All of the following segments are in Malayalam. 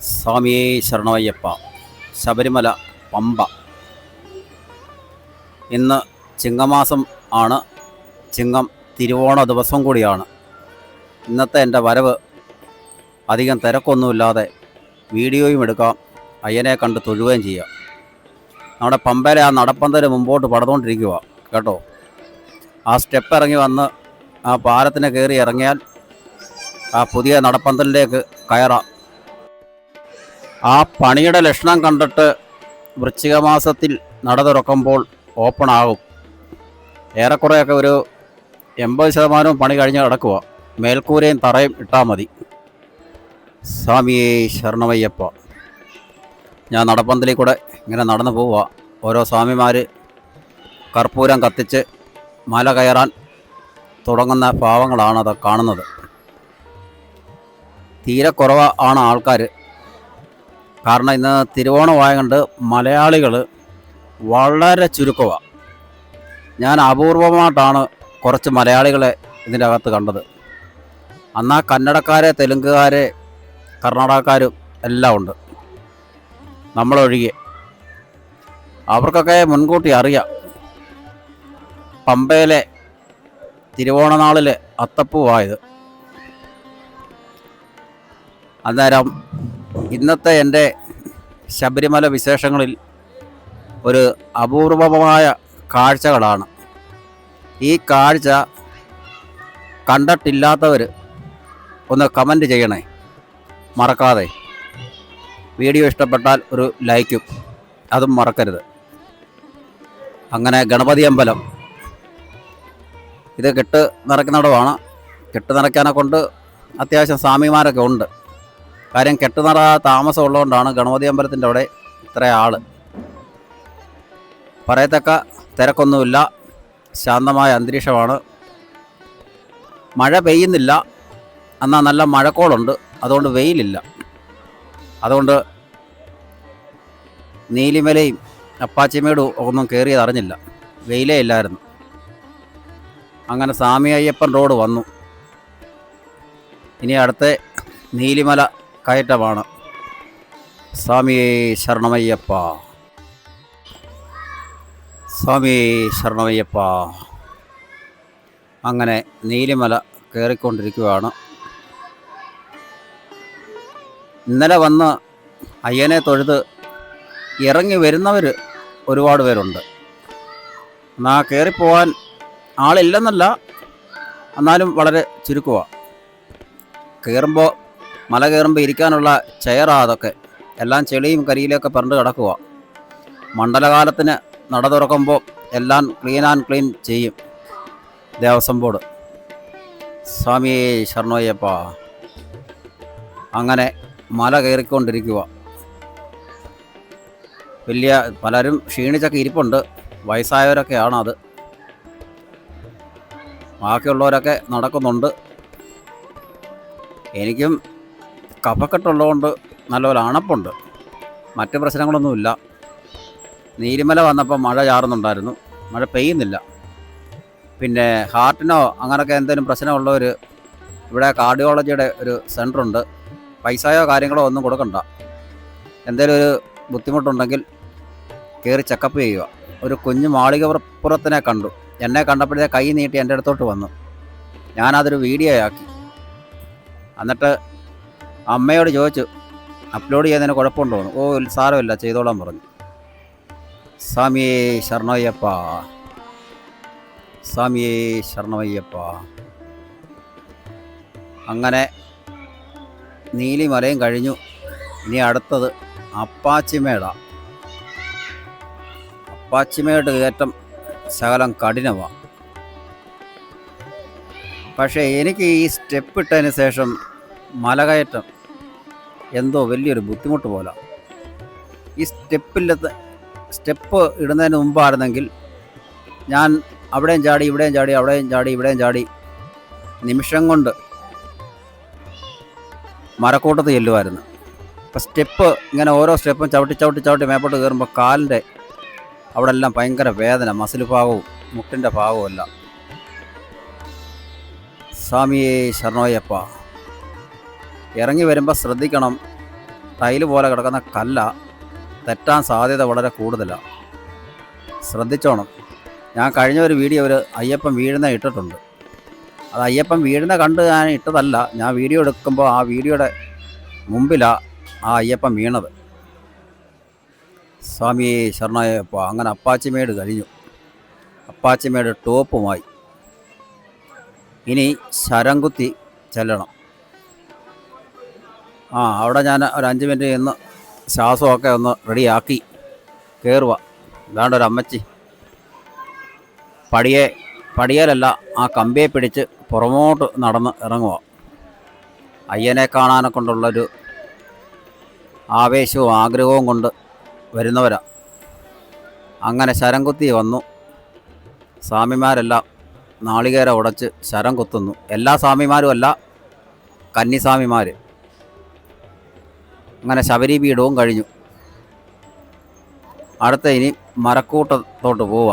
സ്വാമിയേ ശരണമയ്യപ്പ ശബരിമല പമ്പ. ഇന്ന് ചിങ്ങമാസം ആണ്. ചിങ്ങം തിരുവോണ ദിവസം കൂടിയാണ്. ഇന്നത്തെ എന്റെ വരവ് അധികം തിരക്കൊന്നുമില്ലാതെ വീഡിയോയും എടുക്കാം അയ്യനെ കണ്ട് തൊഴുകയും ചെയ്യാം. നമ്മുടെ പമ്പയിലെ ആ നടപ്പന്തൽ മുമ്പോട്ട് പടന്നുകൊണ്ടിരിക്കുക കേട്ടോ? ആ സ്റ്റെപ്പ് ഇറങ്ങി വന്ന് ആ പാലത്തിന് കയറി ഇറങ്ങിയാൽ ആ പുതിയ നടപ്പന്തലിലേക്ക് കയറാം. ആ പണിയുടെ ലക്ഷണം കണ്ടിട്ട് വൃശ്ചിക മാസത്തിൽ നട തുറക്കുമ്പോൾ ഓപ്പൺ ആകും. ഏറെക്കുറെയൊക്കെ ഒരു എൺപത് ശതമാനവും പണി കഴിഞ്ഞ് കിടക്കുക മേൽക്കൂരയും തറയും ഇട്ടാൽ മതി. സ്വാമിയെ ശരണമയ്യപ്പ. ഞാൻ നടപ്പന്തലിൽ കൂടെ ഇങ്ങനെ നടന്നു പോവുക. ഓരോ സ്വാമിമാർ കർപ്പൂരം കത്തിച്ച് മല കയറാൻ തുടങ്ങുന്ന ഭാവങ്ങളാണ് അത് കാണുന്നത്. തീരെ കുറവ് ആണ് ആൾക്കാർ കാരണം ഇന്ന് തിരുവോണമായതുകൊണ്ട് മലയാളികൾ വളരെ ചുരുക്കമാണ് ഞാൻ അപൂർവമായിട്ടാണ് കുറച്ച് മലയാളികളെ ഇതിന്റെ അകത്ത് കണ്ടത്. അന്നാ കന്നഡക്കാരെ തെലുങ്കുകാരെ കർണാടകക്കാരും എല്ലാം ഉണ്ട്. നമ്മളൊഴികെ. അവർക്കൊക്കെ മുൻകൂട്ടി അറിയാം. പമ്പയിലെ തിരുവോണനാളിലെ അത്തപ്പൂവായത്. അന്നേരം ഇന്നത്തെ എന്റെ ശബരിമല വിശേഷങ്ങളിൽ ഒരു അപൂർവമായ കാഴ്ചകളാണ്. ഈ കാഴ്ച കണ്ടിട്ടില്ലാത്തവർ ഒന്ന് കമന്റ് ചെയ്യണേ. മറക്കാതെ. വീഡിയോ ഇഷ്ടപ്പെട്ടാൽ ഒരു ലൈക്കും. അതും മറക്കരുത്. അങ്ങനെ ഗണപതി അമ്പലം ഇത് കെട്ട് നിറയ്ക്കുന്നിടമാണ് കെട്ട് നിറയ്ക്കാനെ കൊണ്ട് അത്യാവശ്യം സ്വാമിമാരൊക്കെ ഉണ്ട്. കാര്യം കെട്ടുനട താമസം ഉള്ളതുകൊണ്ടാണ് ഗണപതി അമ്പലത്തിന്റെ അവിടെ ഇത്ര ആൾ. പറയത്തക്ക തിരക്കൊന്നുമില്ല. ശാന്തമായ അന്തരീക്ഷമാണ്. മഴ പെയ്യുന്നില്ല. എന്നാൽ നല്ല മഴക്കോളുണ്ട്. അതുകൊണ്ട് വെയിലില്ല. അതുകൊണ്ട് നീലിമലയും അപ്പാച്ചിമേടും ഒന്നും കയറിയത് അറിഞ്ഞില്ല. വെയിലേ ഇല്ലായിരുന്നു. അങ്ങനെ സ്വാമി അയ്യപ്പൻ റോഡ് വന്നു. ഇനി അടുത്ത നീലിമല കയറ്റമാണ്. സ്വാമിയേ ശരണമയ്യപ്പ. സ്വാമി ശരണമയ്യപ്പ. അങ്ങനെ നീലിമല കയറിക്കൊണ്ടിരിക്കുകയാണ്. ഇന്നലെ വന്ന് അയ്യനെ തൊഴുത് ഇറങ്ങി വരുന്നവർ ഒരുപാട് പേരുണ്ട്. എന്നാൽ കയറിപ്പോവാൻ ആളില്ലെന്നല്ല എന്നാലും വളരെ ചുരുക്കമാണ് കയറുമ്പോൾ മല കയറുമ്പോൾ ഇരിക്കാനുള്ള ചെയറാ അതൊക്കെ. എല്ലാം ചെളിയും കരിയിലൊക്കെ പറഞ്ഞ് കിടക്കുക മണ്ഡലകാലത്തിന് നട തുറക്കുമ്പോൾ എല്ലാം ക്ലീൻ ആൻഡ് ക്ലീൻ ചെയ്യും ദേവസ്വം ബോർഡ്. സ്വാമി ശരണോയ്യപ്പ. അങ്ങനെ മല കയറിക്കൊണ്ടിരിക്കുക വലിയ പലരും ക്ഷീണിച്ചൊക്കെ ഇരിപ്പുണ്ട്. വയസ്സായവരൊക്കെയാണ് അത് ബാക്കിയുള്ളവരൊക്കെ നടക്കുന്നുണ്ട്. എനിക്കും കഫക്കെട്ടുള്ളതുകൊണ്ട് നല്ലപോലെ അണപ്പുണ്ട്. മറ്റ് പ്രശ്നങ്ങളൊന്നുമില്ല. നീലിമല വന്നപ്പോൾ മഴ ചാറുന്നുണ്ടായിരുന്നു. മഴ പെയ്യുന്നില്ല. പിന്നെ ഹാർട്ടിനോ അങ്ങനെയൊക്കെ എന്തെങ്കിലും പ്രശ്നമുള്ളവർ ഇവിടെ കാർഡിയോളജിയുടെ ഒരു സെന്ററുണ്ട് പൈസയോ കാര്യങ്ങളോ ഒന്നും കൊടുക്കണ്ട. എന്തെങ്കിലും ഒരു ബുദ്ധിമുട്ടുണ്ടെങ്കിൽ കയറി ചെക്കപ്പ് ചെയ്യുക. ഒരു കുഞ്ഞു മാളികപ്പുറത്തിനെ കണ്ടു. എന്നെ കണ്ടപ്പോഴേ കൈ നീട്ടി എന്റെ അടുത്തോട്ട് വന്നു. ഞാനതൊരു വീഡിയോ ആക്കി എന്നിട്ട് അമ്മയോട് ചോദിച്ചു അപ്ലോഡ് ചെയ്യുന്നതിന് കുഴപ്പമുണ്ടോ? ഓ സാരമില്ല ചെയ്തോളാൻ പറഞ്ഞു. സ്വാമിയേ ശരണയ്യപ്പ സ്വാമിയേ ശരണമയ്യപ്പ അങ്ങനെ നീലിമലയും കഴിഞ്ഞു. ഇനി അടുത്തത് അപ്പാച്ചിമേട. അപ്പാച്ചിമേട് കയറ്റം ശകലം കഠിനമാണ് പക്ഷേ എനിക്ക് ഈ സ്റ്റെപ്പ് ഇട്ടതിന് ശേഷം മലകയറ്റം എന്തോ വലിയൊരു ബുദ്ധിമുട്ട് പോലെ. ഈ സ്റ്റെപ്പില്ലാത്ത സ്റ്റെപ്പ് ഇടുന്നതിന് മുമ്പായിരുന്നെങ്കിൽ ഞാൻ അവിടെയും ചാടി ഇവിടെയും ചാടി അവിടെയും ചാടി ഇവിടെയും ചാടി നിമിഷം കൊണ്ട് മരക്കൂട്ടത്ത് ചെല്ലുമായിരുന്നു അപ്പം സ്റ്റെപ്പ് ഇങ്ങനെ ഓരോ സ്റ്റെപ്പും ചവിട്ടി ചവിട്ടി ചവിട്ടി മേപ്പോട്ട് കയറുമ്പോൾ കാലിന്റെ അവിടെ എല്ലാം ഭയങ്കര വേദന മസിൽ ഭാഗവും മുട്ടിന്റെ ഭാഗവും എല്ലാം. സ്വാമിയേ ശരണോയപ്പ ഇറങ്ങി വരുമ്പോൾ ശ്രദ്ധിക്കണം. ടൈൽ പോലെ കിടക്കുന്ന കല്ല തെറ്റാൻ സാധ്യത വളരെ കൂടുതലാണ് ശ്രദ്ധിച്ചോണം. ഞാൻ കഴിഞ്ഞ ഒരു വീഡിയോ ഒരു അയ്യപ്പൻ വീഴുന്ന ഇട്ടിട്ടുണ്ട്. അത് അയ്യപ്പൻ വീഴുന്ന കണ്ട് ഞാൻ ഇട്ടതല്ല. ഞാൻ വീഡിയോ എടുക്കുമ്പോൾ ആ വീഡിയോയുടെ മുമ്പിലാണ് ആ അയ്യപ്പൻ വീണത്. സ്വാമി ശരണയ്യപ്പ അങ്ങനെ അപ്പാച്ചിമേട് കഴിഞ്ഞു. അപ്പാച്ചിമേട് ടോപ്പുമായി. ഇനി ശരംകുത്തി ചെല്ലണം. ആ അവിടെ ഞാൻ ഒരു അഞ്ച് മിനിറ്റ് ഇന്ന് ശ്വാസമൊക്കെ ഒന്ന് റെഡിയാക്കി കയറുക ഇതാണ്ട് ഒരു അമ്മച്ചി. പടിയെ പടിയേലല്ല ആ കമ്പിയെ പിടിച്ച് പുറമോട്ട് നടന്ന് ഇറങ്ങുക അയ്യനെ കാണാനെ കൊണ്ടുള്ളൊരു ആവേശവും ആഗ്രഹവും കൊണ്ട് വരുന്നവരാ. അങ്ങനെ ശരം കുത്തി വന്നു. സ്വാമിമാരെല്ലാം നാളികേര ഉടച്ച് ശരം കുത്തുന്നു. എല്ലാ സ്വാമിമാരും അല്ല കന്നിസ്വാമിമാർ അങ്ങനെ ശബരിപീഠവും കഴിഞ്ഞു. അടുത്ത ഇനി മരക്കൂട്ടത്തോട്ട് പോവുക.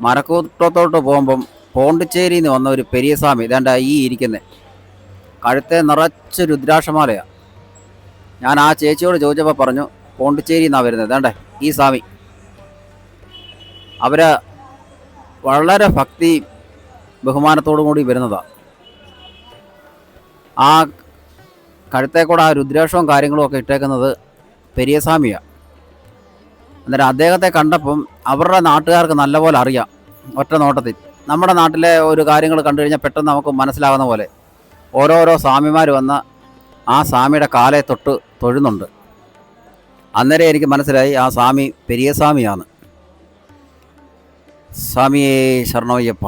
മരക്കൂട്ടത്തോട്ട് പോകുമ്പം പോണ്ടിച്ചേരി നിന്ന് വന്ന ഒരു പെരിയ സ്വാമി ഇതാണ്ട ഈ ഇരിക്കുന്നത് കഴുത്തെ നിറച്ച് രുദ്രാക്ഷമാലയാണ് ഞാൻ ആ ചേച്ചിയോട് ചോദിച്ചപ്പോൾ പറഞ്ഞു പോണ്ടിച്ചേരി എന്നാണ് വരുന്നത് ഇതാണ്ടേ ഈ സ്വാമി. അവർ വളരെ ഭക്തി ബഹുമാനത്തോടു കൂടി വരുന്നതാണ് ആ കഴുത്തെ കൂടെ ആ രുദ്രേഷവും കാര്യങ്ങളും ഒക്കെ ഇട്ടേക്കുന്നത് പെരിയസ്വാമിയാണ് അന്നേരം അദ്ദേഹത്തെ കണ്ടപ്പം അവരുടെ നാട്ടുകാർക്ക് നല്ലപോലെ അറിയാം ഒറ്റ നോട്ടത്തിൽ. നമ്മുടെ നാട്ടിലെ ഒരു കാര്യങ്ങൾ കണ്ടു കഴിഞ്ഞാൽ പെട്ടെന്ന് നമുക്ക് മനസ്സിലാകുന്ന പോലെ ഓരോരോ സ്വാമിമാർ വന്ന ആ സ്വാമിയുടെ കാലെ തൊട്ട് തൊഴുന്നുണ്ട്. അന്നേരം എനിക്ക് മനസ്സിലായി ആ സ്വാമി പെരിയസ്വാമിയാണ്. സ്വാമിയേ ശരണയ്യപ്പ.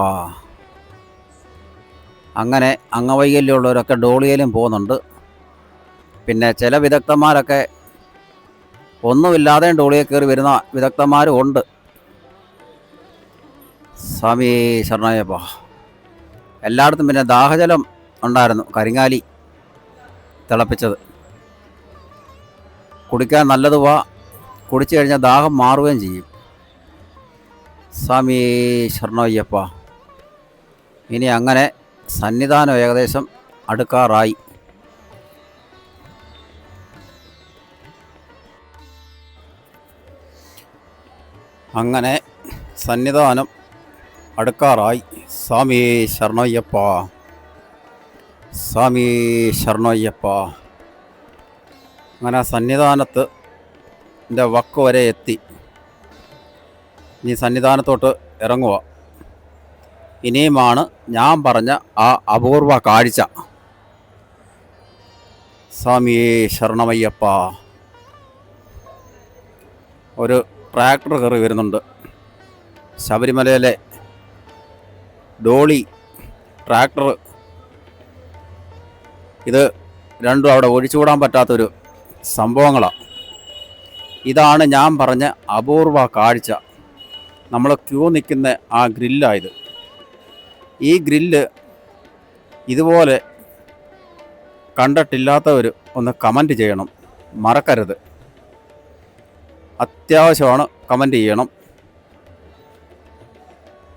അങ്ങനെ അംഗവൈകല്യമുള്ളവരൊക്കെ ഡോളിയിലും പോകുന്നുണ്ട്. പിന്നെ ചില വിദഗ്ധന്മാരൊക്കെ ഒന്നുമില്ലാതെ ഡോളിയെ കയറി വരുന്ന വിദഗ്ധന്മാരും ഉണ്ട് സ്വാമി ശരണയ്യപ്പ. എല്ലായിടത്തും പിന്നെ ദാഹജലം ഉണ്ടായിരുന്നു കരിങ്ങാലി തിളപ്പിച്ചത്. കുടിക്കാൻ നല്ലതുവാ കുടിച്ചു കഴിഞ്ഞാൽ ദാഹം മാറുകയും ചെയ്യും. സ്വാമി ശരണയ്യപ്പ. ഇനി അങ്ങനെ സന്നിധാനം ഏകദേശം അടുക്കാറായി. അങ്ങനെ സന്നിധാനം അടുക്കാറായി. സ്വാമി ശരണയ്യപ്പ. സ്വാമി ശരണയ്യപ്പ. അങ്ങനെ സന്നിധാനത്ത് എന്റെ വക്ക് വരെ എത്തി. ഇനി സന്നിധാനത്തോട്ട് ഇറങ്ങുക. ഇനിയുമാണ് ഞാൻ പറഞ്ഞ ആ അപൂർവ കാഴ്ച. സ്വാമിയേ ശരണമയ്യപ്പ. ഒരു ട്രാക്ടർ കയറി വരുന്നുണ്ട്. ശബരിമലയിലെ ഡോളി ട്രാക്ടർ. ഇത് രണ്ടും അവിടെ ഒഴിച്ചുകൂടാൻ പറ്റാത്തൊരു സംഭവങ്ങളാണ് ഇതാണ് ഞാൻ പറഞ്ഞ അപൂർവ കാഴ്ച. നമ്മൾ ക്യൂ നിൽക്കുന്ന ആ ഗ്രില്ലായത്. ഈ ഗ്രില്ല് ഇതുപോലെ കണ്ടിട്ടില്ലാത്തവർ ഒന്ന് കമന്റ് ചെയ്യണം. മറക്കരുത്. അത്യാവശ്യമാണ്. കമന്റ് ചെയ്യണം.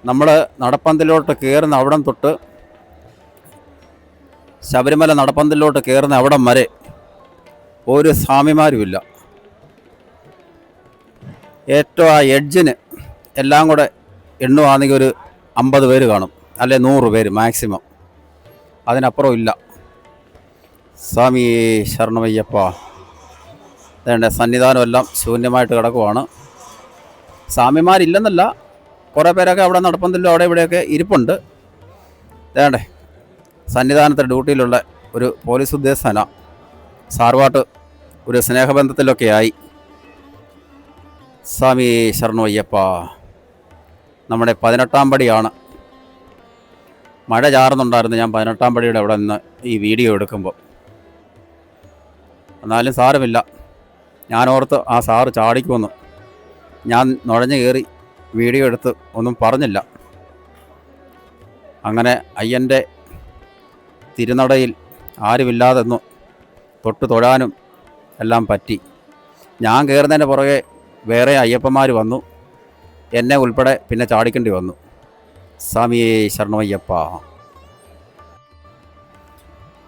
നമ്മൾ നടപ്പന്തലിലോട്ട് കയറുന്ന അവിടം തൊട്ട് ശബരിമല നടപ്പന്തലിലോട്ട് കയറുന്ന അവിടം വരെ ഒരു സ്വാമിമാരുമില്ല. ഏറ്റവും ആ എഡ്ജിന് എല്ലാം കൂടെ എണ്ണുവാണെങ്കിൽ ഒരു അമ്പത് പേര് കാണും. അല്ലെ നൂറ് പേര് മാക്സിമം അതിനപ്പുറം ഇല്ല. സ്വാമി ശരണമയ്യപ്പ. വേണ്ട സന്നിധാനമെല്ലാം ശൂന്യമായിട്ട് കിടക്കുവാണ്. സ്വാമിമാരില്ലെന്നല്ല കുറേ പേരൊക്കെ അവിടെ നടപ്പന്തല്ലോ അവിടെ ഇവിടെയൊക്കെ ഇരിപ്പുണ്ട്. വേണ്ടേ സന്നിധാനത്തെ ഡ്യൂട്ടിയിലുള്ള ഒരു പോലീസ് ഉദ്യോഗസ്ഥന സാർവാട്ട് ഒരു സ്നേഹബന്ധത്തിലൊക്കെ ആയി സ്വാമി ശരണയ്യപ്പ നമ്മുടെ പതിനെട്ടാം പടിയാണ്. മഴ ചാറുന്നുണ്ടായിരുന്നു ഞാൻ പതിനെട്ടാം പടിയുടെ അവിടെ നിന്ന് ഈ വീഡിയോ എടുക്കുമ്പോൾ. എന്നാലും സാരമില്ല. ഞാൻ ഓർത്ത് ആ സാറ് ചാടിക്കുമെന്ന് ഞാൻ നുഴഞ്ഞു കയറി വീഡിയോ എടുത്ത് ഒന്നും പറഞ്ഞില്ല. അങ്ങനെ അയ്യന്റെ തിരുനടയിൽ ആരുമില്ലാതെന്നു തൊട്ട് തൊഴാനും എല്ലാം പറ്റി. ഞാൻ കയറുന്നതിന്റെ പുറകെ വേറെ അയ്യപ്പന്മാർ വന്നു. എന്നെ ഉൾപ്പെടെ പിന്നെ ചാടിക്കേണ്ടി വന്നു. സ്വാമിയേ ശരണമയ്യപ്പ.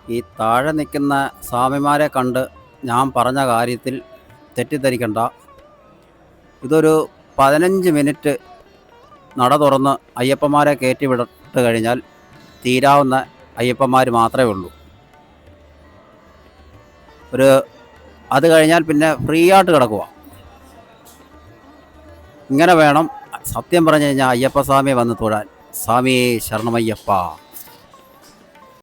ഈ താഴെ നിൽക്കുന്ന സ്വാമിമാരെ കണ്ട് ഞാൻ പറഞ്ഞ കാര്യത്തിൽ തെറ്റിദ്ധരിക്കണ്ട. ഇതൊരു പതിനഞ്ച് മിനിറ്റ് നട തുറന്ന് അയ്യപ്പന്മാരെ കയറ്റി വിട്ട് കഴിഞ്ഞാൽ തീരാവുന്ന അയ്യപ്പന്മാർ മാത്രമേ ഉള്ളൂ. ഒരു അത് കഴിഞ്ഞാൽ പിന്നെ ഫ്രീ ആയിട്ട് കിടക്കുക ഇങ്ങനെ വേണം സത്യം പറഞ്ഞു കഴിഞ്ഞാൽ അയ്യപ്പസ്വാമിയെ വന്ന് തൊഴാൻ. സ്വാമി ശരണമയ്യപ്പ.